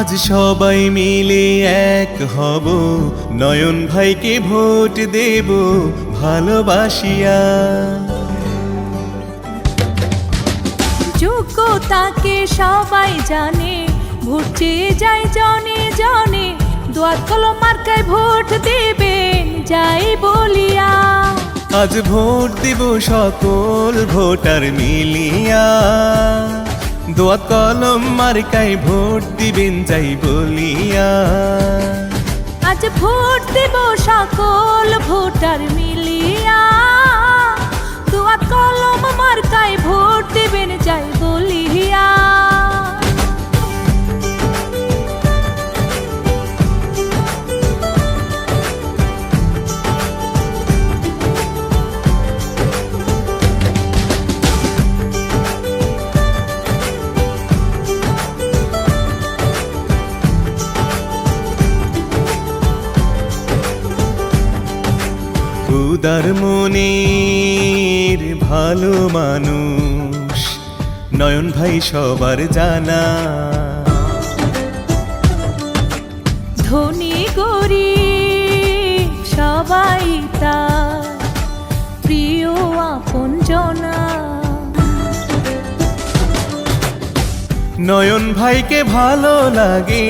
আজ সবাই মিলে এক হব। নয়ন ভাইকে ভোট দেব ভালোবাসিয়া। যোগ্যতাকে সবাই জানে ভোট চেয়ে যায় জনে জনে। দোয়াত কলম মার্কায় ভোট দেবেন যাই বলিয়া। আজ ভোট দেব সকল ভোটার মিলিয়া। দোয়াত কলম মার্কায় ভোট দিবেন যাই বলিয়া। আজ ভোট দেব সকল ভোটার মিলিয়া। উদার মনের ভালো মানুষ। নয়ন ভাই সবার জানা। ধনী গরিব সবাই তা প্রিয় আপন জনা নয়ন ভাইকে ভালো লাগে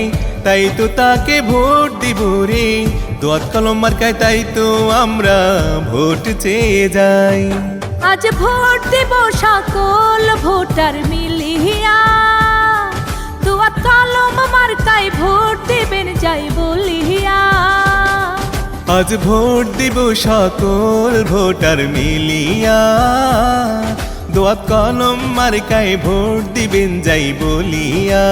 তাই তো তাকে ভোট দিব রে। দোয়াত কলম মার্কায় তাই তো আমরা ভোট চেয়ে যাই। আজ ভোট দেব সকল ভোটার মিলিয়া। দুয়াত কলম মার্কায় ভোট দেবেন যাই বলিয়া। আজ ভোট দিব সকল ভোটার মিলিয়া। দোয়াত কলম মার্কায় ভোট দিবেন যাই বলিয়া।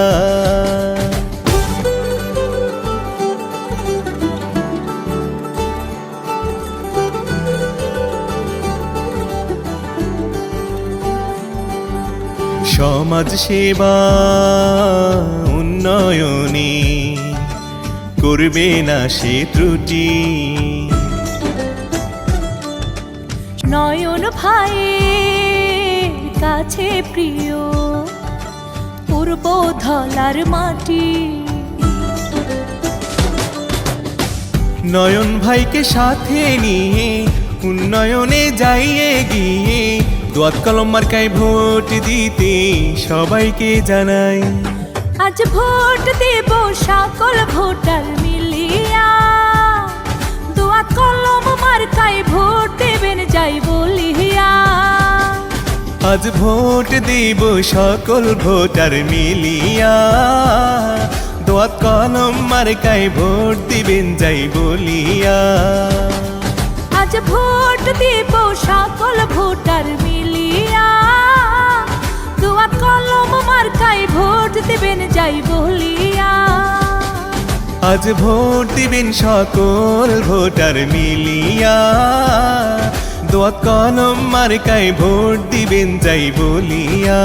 সমাজ সেবা উন্নয়নে করবে না সে ত্রুটি। নয়ন ভাইয়ের কাছে প্রিয় পূর্ব ধলার মাটি। নয়ন ভাইকে সাথে নিয়ে উন্নয়নে যাইয়ে গিয়ে দোয়াত কলম মার্কায় ভোট দিতে সবাইকে জানাই। আজ ভোট দেব সকল ভোটার মিলিয়া। দুয়াত কলম মার্কায় ভোট দেবেন যাই বলিয়া। আজ ভোট দিব সকল ভোটার মিলিয়া। দোয়াত কলম মার্কায় ভোট দিবেন যাই বলিয়া। আজ ভোট দেব সকল ভোটার মিলিয়া দেবেন যাই বলিয়া। আজ ভোট দিবেন সকল ভোটার মিলিয়া। দোয়া কলম মার্কায় ভোট দিবেন যাই বলিয়া।